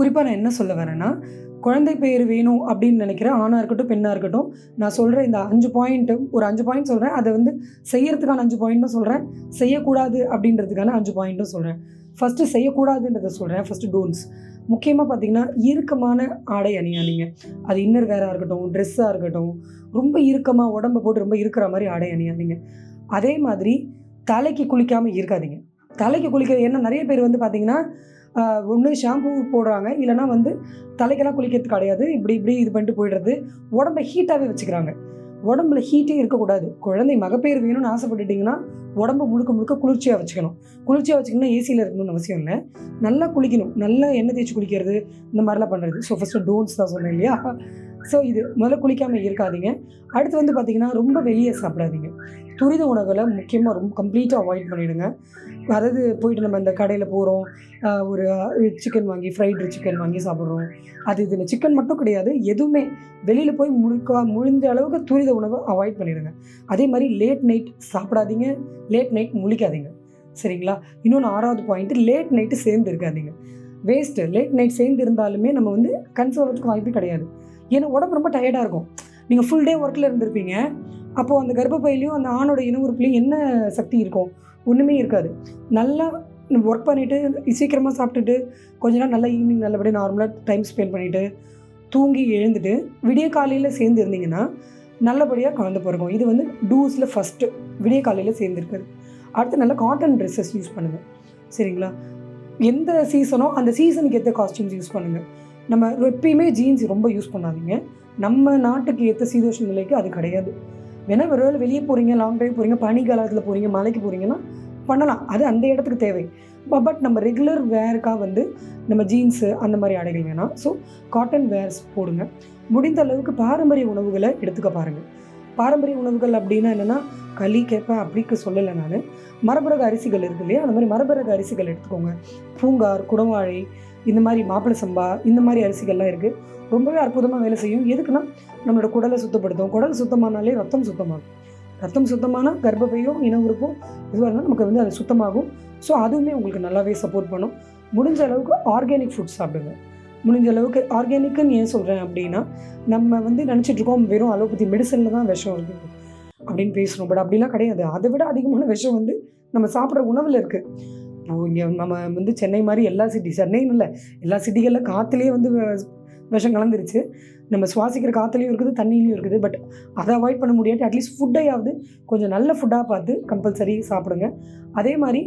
குறிப்பாக நான் என்ன சொல்ல வரேன்னா குழந்தை பேர் வேணும் அப்படின்னு நினைக்கிற ஆணாக இருக்கட்டும் பெண்ணாக இருக்கட்டும் நான் சொல்கிற இந்த அஞ்சு பாயிண்ட்டு ஒரு அஞ்சு பாயிண்ட் சொல்கிறேன் அதை வந்து செய்யறதுக்கான அஞ்சு பாயிண்ட்டும் சொல்கிறேன் செய்யக்கூடாது அப்படின்றதுக்கான அஞ்சு பாயிண்ட்டும் சொல்கிறேன் ஃபஸ்ட்டு செய்யக்கூடாதுன்றதை சொல்கிறேன் ஃபஸ்ட்டு டோன்ஸ் முக்கியமாக பார்த்தீங்கன்னா இறுக்கமான ஆடை அணியாதீங்க அது இன்னர் வேராக இருக்கட்டும் ட்ரெஸ்ஸாக இருக்கட்டும் ரொம்ப இறுக்கமாக உடம்பை போட்டு ரொம்ப இருக்கிற மாதிரி ஆடை அணியாதீங்க அதே மாதிரி தலைக்கு குளிக்காமல் இருக்காதீங்க. தலைக்கு குளிக்க ஏன்னா நிறைய பேர் வந்து பார்த்தீங்கன்னா ஒன்று ஷாம்பு போடுறாங்க. இல்லைனா வந்து தலைக்கெல்லாம் குளிக்கிறது கிடையாது. இப்படி இப்படி இது பண்ணிட்டு போயிடுறது. உடம்பை ஹீட்டாகவே வச்சுக்கிறாங்க. உடம்புல ஹீட்டே இருக்கக்கூடாது. குழந்தை மகப்பேறு வேணும்னு ஆசைப்பட்டுட்டிங்கன்னா உடம்பு முழுக்க முழுக்க குளிர்ச்சியாக வச்சுக்கணும். குளிர்ச்சியாக வச்சுக்கணும்னா ஏசியில் இருக்கணும்னு அவசியம் இல்லை. நல்லா குளிக்கணும். நல்லா எண்ணெய் தேய்ச்சி குளிக்கிறது இந்த மாதிரிலாம் பண்ணுறது ஸோ ஃபஸ்ட்டு டோன்ஸ் தான் சொன்னேன் இல்லையா? ஸோ இது முதல்ல குளிக்காமல் இருக்காதீங்க. அடுத்து வந்து பார்த்திங்கன்னா ரொம்ப வெளியே சாப்பிடாதீங்க. துரித உணவுகளை முக்கியமாக ரொம்ப கம்ப்ளீட்டாக அவாய்ட் பண்ணிவிடுங்க அதாவது போயிட்டு நம்ம இந்த கடையில் போகிறோம் ஒரு சிக்கன் வாங்கி ஃப்ரைடு சிக்கன் வாங்கி சாப்பிட்றோம். அது இதில் சிக்கன் மட்டும் கிடையாது. எதுவுமே வெளியில் போய் முழுக்க முடிஞ்ச அளவுக்கு துரித உணவை அவாய்ட் பண்ணிடுங்க. அதே மாதிரி லேட் நைட் சாப்பிடாதீங்க. லேட் நைட் முழிக்காதீங்க. சரிங்களா? இன்னொன்று ஆறாவது பாயிண்ட்டு லேட் நைட்டு சேர்ந்து இருக்காதீங்க. வேஸ்ட்டு லேட் நைட் சேர்ந்து இருந்தாலுமே நம்ம வந்து கன்சர்வ் வாய்ப்பு கிடையாது. ஏன்னா உடம்பு ரொம்ப டயர்டாக இருக்கும். நீங்கள் ஃபுல் டே ஒர்க்கில் இருந்திருப்பீங்க. அப்போது அந்த கர்ப்பப்பையிலையும் அந்த ஆணோட இனவுறுப்புலையும் என்ன சக்தி இருக்கும்? ஒன்றுமே இருக்காது. நல்லா ஒர்க் பண்ணிவிட்டு சீக்கிரமாக சாப்பிட்டுட்டு கொஞ்ச நாள் நல்லா ஈவினிங் நல்லபடியாக நார்மலாக டைம் ஸ்பெண்ட் பண்ணிவிட்டு தூங்கி எழுந்துட்டு விடிய காலையில் சேர்ந்து இருந்தீங்கன்னா நல்லபடியாக குழந்தை பிறக்கும். இது வந்து டூஸில் ஃபஸ்ட்டு விடிய காலையில் சேர்ந்துருக்குது அடுத்து நல்லா காட்டன் ட்ரெஸ்ஸஸ் யூஸ் பண்ணுங்கள் சரிங்களா? எந்த சீசனோ அந்த சீசனுக்கு ஏற்ற காஸ்டியூம்ஸ் யூஸ் பண்ணுங்கள் நம்ம எப்பயுமே ஜீன்ஸ் ரொம்ப யூஸ் பண்ணாதீங்க. நம்ம நாட்டுக்கு ஏற்ற சீதோஷ நிலைக்கு அது கிடையாது. வேணா ஒரு வேளை வெளியே போகிறீங்க லாங் ட்ரைவ் போகிறீங்க பனி காலத்தில் போகிறீங்க மலைக்கு போகிறீங்கன்னா பண்ணலாம். அது அந்த இடத்துக்கு தேவை. பட் நம்ம ரெகுலர் வேருக்காக வந்து நம்ம ஜீன்ஸு அந்த மாதிரி ஆடைகள் வேணாம். ஸோ காட்டன் வேர்ஸ் போடுங்க. முடிந்த அளவுக்கு பாரம்பரிய உணவுகளை எடுத்துக்க பாருங்கள் பாரம்பரிய உணவுகள் அப்படின்னா என்னென்னா களி கேட்பேன் அப்படிக்கு சொல்லலை நான். மரபரக அரிசிகள் இருக்கு இல்லையா? அந்த மாதிரி மரபரக அரிசிகள் எடுத்துக்கோங்க. பூங்கார் குடவாழை இந்த மாதிரி மாப்பிள சம்பா இந்த மாதிரி அரிசிகள்லாம் இருக்குது ரொம்பவே அற்புதமாக வேலை செய்யும். எதுக்குன்னா நம்மளோட குடலை சுத்தப்படுத்தும். குடல் சுத்தமானாலே ரத்தம் சுத்தமாகும். ரத்தம் சுத்தமானால் கர்ப்பப்பையும் இன உறுப்பும் இதுவாக இருந்தால் நமக்கு வந்து அது சுத்தமாகும். ஸோ அதுவுமே உங்களுக்கு நல்லாவே சப்போர்ட் பண்ணும். முடிஞ்ச அளவுக்கு ஆர்கானிக் ஃபுட் சாப்பிடுங்க. முடிஞ்ச அளவுக்கு ஆர்கானிக்குன்னு ஏன் சொல்கிறேன் அப்படின்னா நம்ம வந்து நினச்சிட்ருக்கோம் வெறும் அலோபதி மெடிசனில் தான் விஷம் இருக்குது அப்படின்னு பேசுகிறோம் பட் அப்படிலாம் கிடையாது. அதை விட அதிகமான விஷம் வந்து நம்ம சாப்பிட்ற உணவில் இருக்குது இப்போ இங்கே நம்ம வந்து சென்னை மாதிரி எல்லா சிட்டி சென்னைன்னு இல்லை எல்லா சிட்டிகளில் காற்றுலேயே வந்து விஷம் கலந்துருச்சு. நம்ம சுவாசிக்கிற காற்றுலையும் இருக்குது தண்ணியிலையும் இருக்குது. பட் அதை அவாய்ட் பண்ண முடியாது. அட்லீஸ்ட் ஃபுட்டையாவது கொஞ்சம் நல்ல ஃபுட்டாக பார்த்து கம்பல்சரி சாப்பிடுங்க. அதே மாதிரி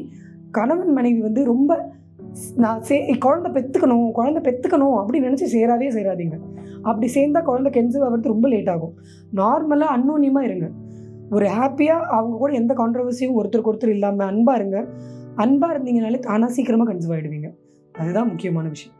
கணவன் மனைவி வந்து ரொம்ப நான் சே குழந்த பெற்றுக்கணும் குழந்த பெற்றுக்கணும் அப்படின்னு நினச்சி சேராதே சேராதீங்க. அப்படி சேர்ந்தால் குழந்த கென்சிவ் ஆகிறது ரொம்ப லேட் ஆகும். நார்மலாக அன்னோன்யமாக இருங்க. ஒரு ஹாப்பியாக அவங்க கூட எந்த கான்ட்ரவர்சியும் ஒருத்தருக்கு ஒருத்தர் இல்லாமல் அன்பாக இருங்க. அன்பாக இருந்தீங்கனாலே தானாக சீக்கிரமாக கன்சிவ் ஆகிடுவீங்க அதுதான் முக்கியமான விஷயம்.